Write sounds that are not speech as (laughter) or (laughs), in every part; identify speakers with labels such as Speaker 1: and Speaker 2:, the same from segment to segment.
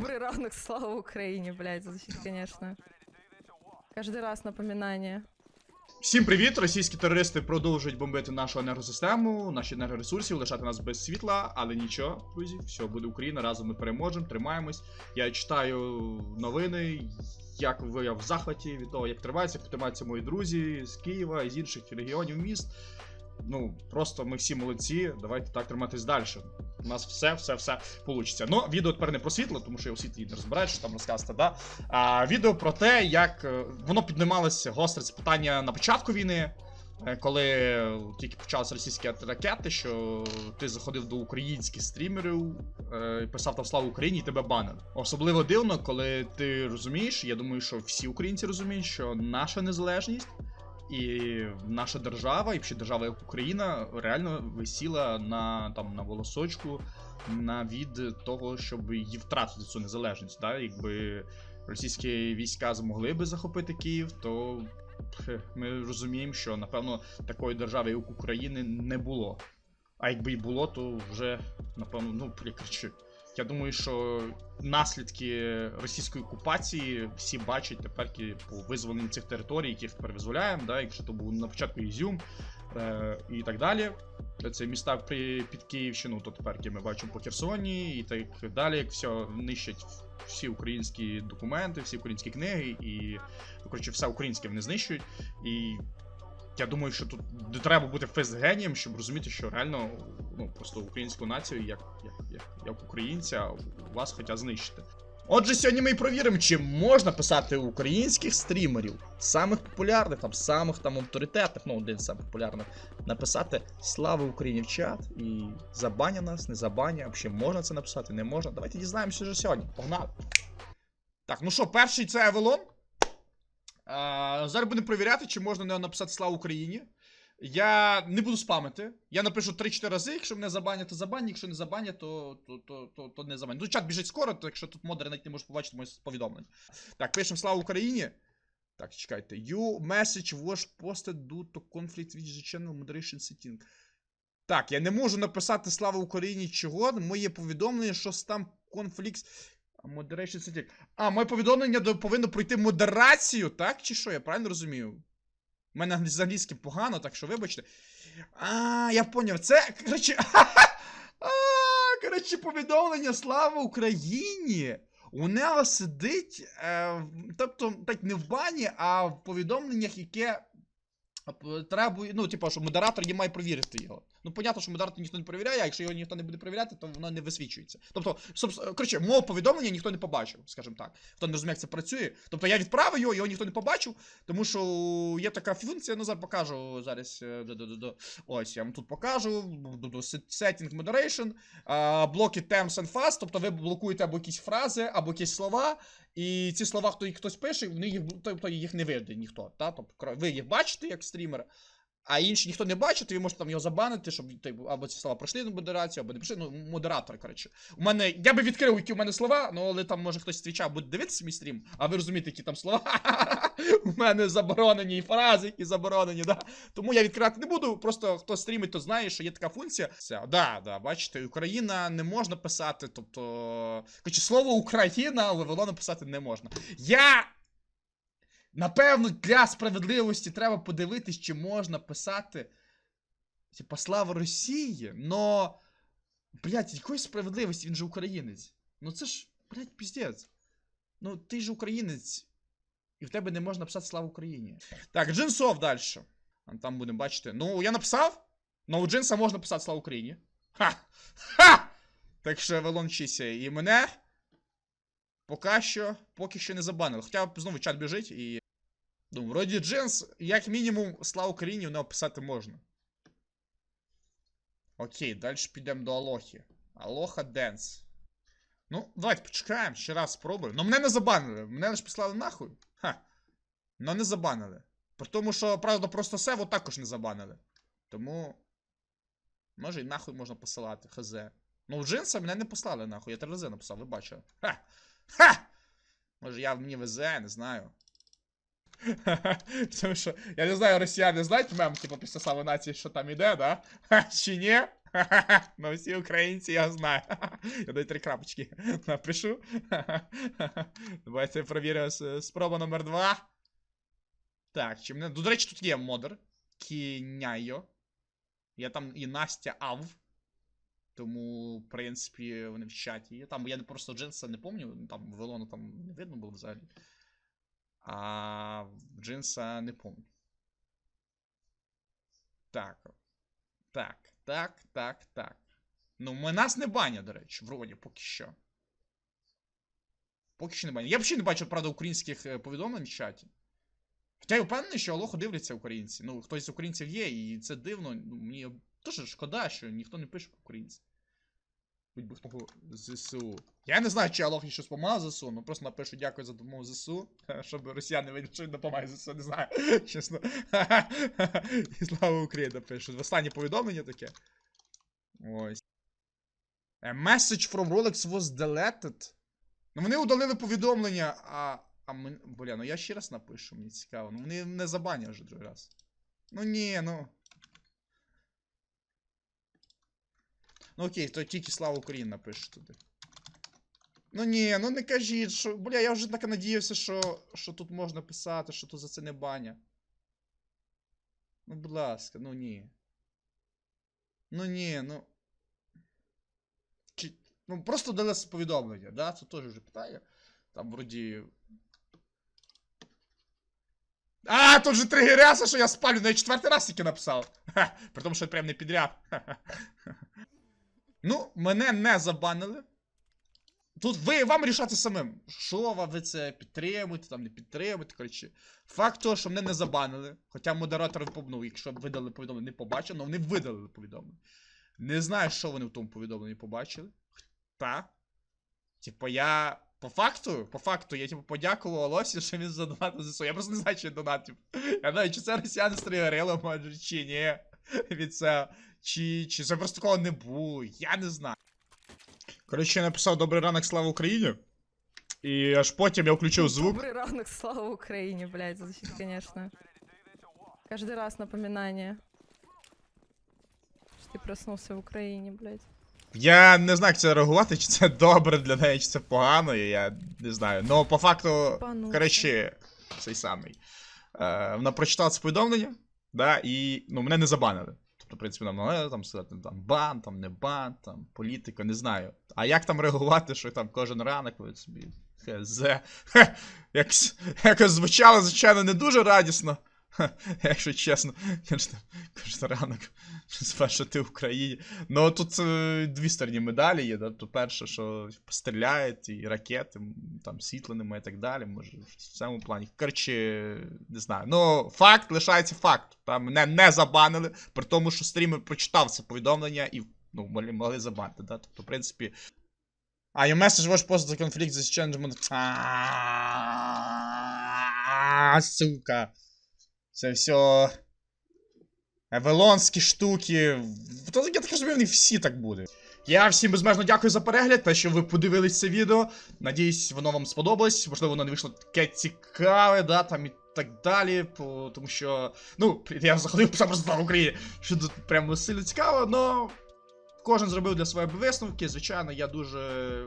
Speaker 1: Добрый ранок, слава Украине, блядь, звучит, конечно. Каждый раз напоминание.
Speaker 2: Всім привіт! Російські терористи продовжують бомбити нашу енергосистему, наші енергоресурси, лишати нас без світла, але нічого, друзі, все буде Україна, разом ми переможемо, тримаємось. Я читаю новини, як ви я в захваті від того, як тривається, як тримаються мої друзі з Києва і з інших регіонів міст. Ну, просто ми всі молодці, давайте так триматись далі. У нас все, все, все получиться. Ну, відео тепер не про світло, тому що я у світлі не розбираю, що там розказати, да? А відео про те, як е, воно піднімалося гостре це питання на початку війни, е, коли тільки почалися російські ракети, що ти заходив до українських стрімерів, е, писав там слава Україні і тебе банили. Особливо дивно, коли ти розумієш, я думаю, що всі українці розуміють, що наша незалежність. І наша держава, і взагалі держава як Україна, реально висіла на там на волосочку на від того, щоб її втратити цю незалежність. Да? Якби російські війська змогли би захопити Київ, то ми розуміємо, що напевно такої держави, як України, не було. А якби і було, то вже напевно, ну прикричи. Я думаю, що наслідки російської окупації всі бачать тепер по визволенню цих територій, яких тепер визволяємо, да, якщо то був на початку Ізюм е, і так далі. Це міста при, під Київщину, то тепер ми бачимо по Херсоні і так далі, як все нищать всі українські документи, всі українські книги, і коротше, все українське вони знищують. І я думаю, що тут не треба бути фест-генієм, щоб розуміти, що реально ну, просто українську націю, як, як, як, як українця, вас хочуть знищити. Отже, сьогодні ми і провіримо, чи можна писати українських стрімерів, самих популярних, там, самих там авторитетних, ну, один з самих популярних, написати Слава Україні в чат і забаня нас, не забаня, взагалі можна це написати, не можна. Давайте дізнаємося вже сьогодні. Погнали. Так, ну що, перший це Евелон. Зараз будемо перевіряти, чи можна не написати Слава Україні. Я не буду спамити. Я напишу 3-4 рази. Якщо мене забанять, то забанять. Якщо не забанять, то, то, то, то, то не забанять. Ну, чат біжить скоро, то якщо тут модери навіть не можуть побачити мої повідомлення. Так, пишемо Слава Україні. Так, чекайте. You message was posted due to conflict with the channel moderation setting. Так, я не можу написати Слава Україні чого. Моє повідомлення, що там конфлікт. Moderation setting. А, моє повідомлення повинно пройти модерацію, так? Чи що? Я правильно розумію? У мене з англійським погано, так що вибачте. А, я поняв. Це, коротше. (laughs) Коротше, повідомлення Слава Україні! У нього сидить. Е, тобто, так не в бані, а в повідомленнях, яке. е, Треба, ну, типу, що модератор є має провірити його. Ну, понятно, що модератор ніхто не перевіряє, а якщо його ніхто не буде перевіряти, то воно не висвічується. Тобто, коротше, мого повідомлення ніхто не побачив, скажімо так. Хто не розуміє, як це працює. Тобто я відправив його, його ніхто не побачив, тому що є така функція, ну зараз покажу зараз. е. Ось я вам тут покажу. Setting Moderation, блоки Terms and Fast, тобто ви блокуєте або якісь фрази, або якісь слова. І ці слова, хто їх хтось пише, вони їх, тобто їх не видить ніхто. Та? Тобто, ви їх бачите як стрімер, а інші ніхто не бачить, то можете там його забанити, щоб типу, або ці слова пройшли на модерацію, або не пройшли. Ну, модератор, коротше. У мене. Я би відкрив, які у мене слова, ну але там може хтось з твіча буде дивитися мій стрім, а ви розумієте, які там слова. (laughs) У мене заборонені і фрази, які заборонені, да. Тому я відкривати не буду. Просто хто стрімить, то знає, що є така функція. Все, да, да, бачите, Україна не можна писати, тобто. Коротше, слово Україна, але воно написати не можна. Я. Напевно, для справедливості треба подивитись, чи можна писати. Типа слава Росії, но. Блять, якої справедливості, він же українець. Ну це ж, блять, піздець. Ну, ти ж українець. І в тебе не можна писати слава Україні. Так, Джинсов далі. Там будемо бачити. Ну, я написав. Ну, у Джинса можна писати слава Україні. Ха! Ха! Так що Евелон. І мене. Поки що, поки що не забанили. Хоча знову чат біжить і. Ну, вроді Джинс, як мінімум, слава Україні в нього писати можна. Окей, далі підемо до Алохи. Алоха Денс. Ну, давайте почекаємо, ще раз спробуємо. Ну мене не забанили. Мене лише послали нахуй. Ха. Ну не забанили. При тому, що, правда, просто Севу також не забанили. Тому. Може і нахуй можна посилати, хз. Ну, у Джинса мене не послали нахуй, я три рази написав, ви бачили. Ха! Ха! Може я мені везе, не знаю. (laughs) Тому що, я не знаю, росіяни знають мем, типу, після слави нації, що там іде, да? (laughs) Чи ні? (laughs) Ну, всі українці, я знаю. Я дай три крапочки напишу. Давайте перевірю с- спроба номер два. Так, чи мене. До речі, тут є модер. Кіняйо. Я там і Настя Ав. Тому, в принципі, вони в чаті є. Там я просто джинса не пам'ятаю, там Велону там не видно було взагалі. А джинса не пам'ятаю. Так. Так, так, так, так. Ну, ми нас не банять, до речі, вроді, поки що. Поки що не банять. Я взагалі не бачу, правда, українських е, повідомлень в чаті. Хоча я впевнений, що Алоху дивляться українці. Ну, хтось з українців є, і це дивно. Ну, мені дуже шкода, що ніхто не пише по-українськи. Би хто ЗСУ. Я не знаю, чи Алох щось допомагає ЗСУ, ну просто напишу дякую за допомогу ЗСУ, (laughs) щоб росіяни він допомагає ЗСУ, не знаю. (laughs) Чесно. (laughs) І слава Україні напишу. Останнє повідомлення таке. Ось. A message from Rolex was deleted. Ну вони удалили повідомлення, а. А ми. Бля, ну я ще раз напишу, мені цікаво. Ну вони не забанять вже другий раз. Ну ні, ну. Ну окей, то тільки слава Україні напишу туди. Ну ні, ну не кажіть, що. Бля, я вже так надіявся, що, що тут можна писати, що тут за це не баня. Ну, будь ласка, ну ні. Ну ні, ну. Чи... Ну, просто дали повідомлення, да? Це теж вже питання. Там вроді. А, тут же тригеряса, що я спалю, ну я четвертий раз тільки написав. Ха, при тому, що я прям не підряд. Ну, мене не забанили. Тут ви вам рішати самим. Що ви це підтримуєте, там не підтримуєте. Коротше. Факт того, що мене не забанили. Хоча модератор ну, якщо б видали повідомлення, не побачив, але вони видалили повідомлення. Не знаю, що вони в тому повідомленні побачили. Та. Типу, я. По факту, по факту, я типу подякував Олосі, що він задонатив ЗСУ. Я просто не знаю, чи він донатив. Я знаю, чи це росіяни стригерило, може, чи ні. (laughs) Від це. Чи, чи це просто такого не було. Я не знаю. Коротше, я написав Добрий ранок, слава Україні. І аж потім я включив звук.
Speaker 1: Добрый ранок, слава Украине, блядь, звучит, конечно. Каждый раз напоминание. Что ты проснулся в Украине, блядь.
Speaker 2: Я не знаю, як це реагувати, чи це добре для неї, чи це погано, я не знаю. Ну, по факту,
Speaker 1: Пануся.
Speaker 2: коротше, цей самий. Е, вона прочитала це повідомлення, да, і ну, мене не забанили. Тобто, в принципі, нам могли там сказати, там бан, там не бан, там політика, не знаю. А як там реагувати, що там кожен ранок ви собі хз. (laughs) Хе, якось, якось звучало, звичайно, не дуже радісно. (laughs) Якщо чесно, кожен ранок що ти в Україні. Ну тут е, дві сторони медалі є. Да? То перше, що постріляють, і ракети, там світлинами і так далі. Може, в цьому плані. Коротше, не знаю. Ну, факт лишається факт. Там мене не забанили, при тому, що стрімер прочитав це повідомлення і ну, могли, забанити. Да? Тобто, в принципі. А, your message was posted to conflict this change. А, сука. Це все. Евелонські штуки. То я так розумію, вони всі так буде. Я всім безмежно дякую за перегляд, те, що ви подивились це відео. Надіюсь, воно вам сподобалось. Можливо, воно не вийшло таке цікаве, да, там і так далі. Тому що. Ну, я заходив сам в Україні, що тут прямо сильно цікаво, но кожен зробив для себе висновки. Звичайно, я дуже.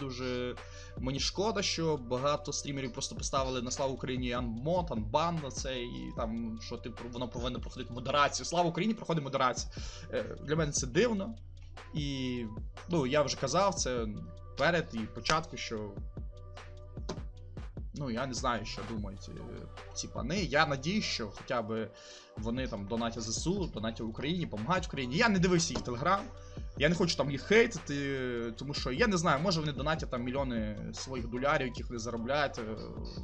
Speaker 2: Дуже мені шкода, що багато стрімерів просто поставили на славу Україні анмод, анбан на це, і там, що ти воно повинно проходити модерацію. Слава Україні проходить модерацію. Е, Для мене це дивно. І ну, я вже казав це перед і початку, що. Ну, я не знаю, що думають е, ці пани. Я надію, що хоча б вони там донатять ЗСУ, донатять Україні, допомагають Україні. Я не дивився їх телеграм. Я не хочу там їх хейтити, тому що я не знаю, може вони донатять там мільйони своїх долярів, яких вони заробляють е,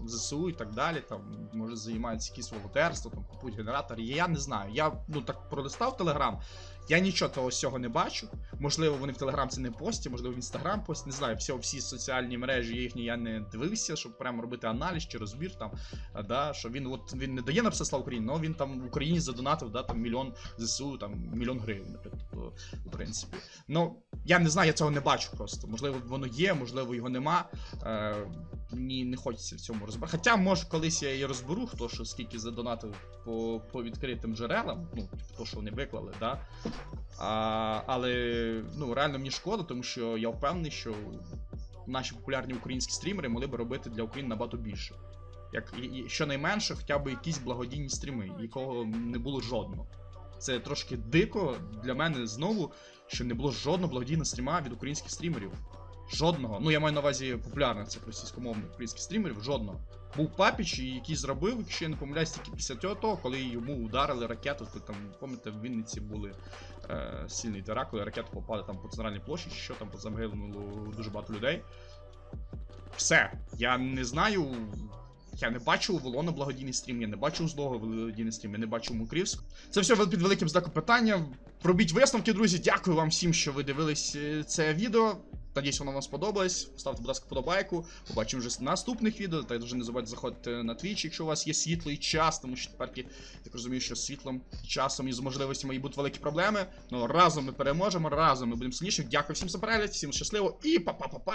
Speaker 2: в ЗСУ і так далі. Там може займаються якісь волонтерство, там купують генератор. Я не знаю. Я ну так пролистав телеграм. Я нічого того всього не бачу. Можливо, вони в Телеграм це не постять, можливо, в Інстаграм постять, не знаю. Всі, всі соціальні мережі їхні я не дивився, щоб прямо робити аналіз чи розбір там. Да, що він от він не дає написати слава Україні, але він там в Україні задонатив да, там мільйон ЗСУ, там мільйон гривень, наприклад, в принципі. Ну, я не знаю, я цього не бачу просто. Можливо, воно є, можливо, його нема. Е, мені не хочеться в цьому розбирати. Хоча, може, колись я і розберу, хто що скільки задонатив по, по відкритим джерелам, ну, типу, то, що вони виклали, да. А, але ну, реально мені шкода, тому що я впевнений, що наші популярні українські стрімери могли б робити для України набагато більше. Як щонайменше, хоча б якісь благодійні стріми, якого не було жодного. Це трошки дико для мене знову, що не було жодного благодійного стріма від українських стрімерів. Жодного. Ну, я маю на увазі популярних цих російськомовних українських стрімерів, жодного. Був папіч, який зробив, якщо я не помиляюсь, тільки після того, коли йому ударили ракету, то там, пам'ятаєте, в Вінниці були е, сильний теракт, коли ракети попали там по центральній площі, що там загинуло дуже багато людей. Все. Я не знаю. Я не бачу Волона благодійний стрім, я не бачу злого благодійний стрім, я не бачу Мукрівськ. Це все під великим знаком питання. Пробіть висновки, друзі. Дякую вам всім, що ви дивились е, це відео. Надіюсь, воно вам сподобалось. Ставте, будь ласка, подобайку. Побачимо вже в наступних відео. Також не забудьте заходити на Twitch, якщо у вас є світло і час, тому що тепер я так розумію, що світлом, часом і з можливостями і будуть великі проблеми. Ну разом ми переможемо, разом ми будемо сильніші. Дякую всім за перегляд, всім щасливо і па-па-па-па!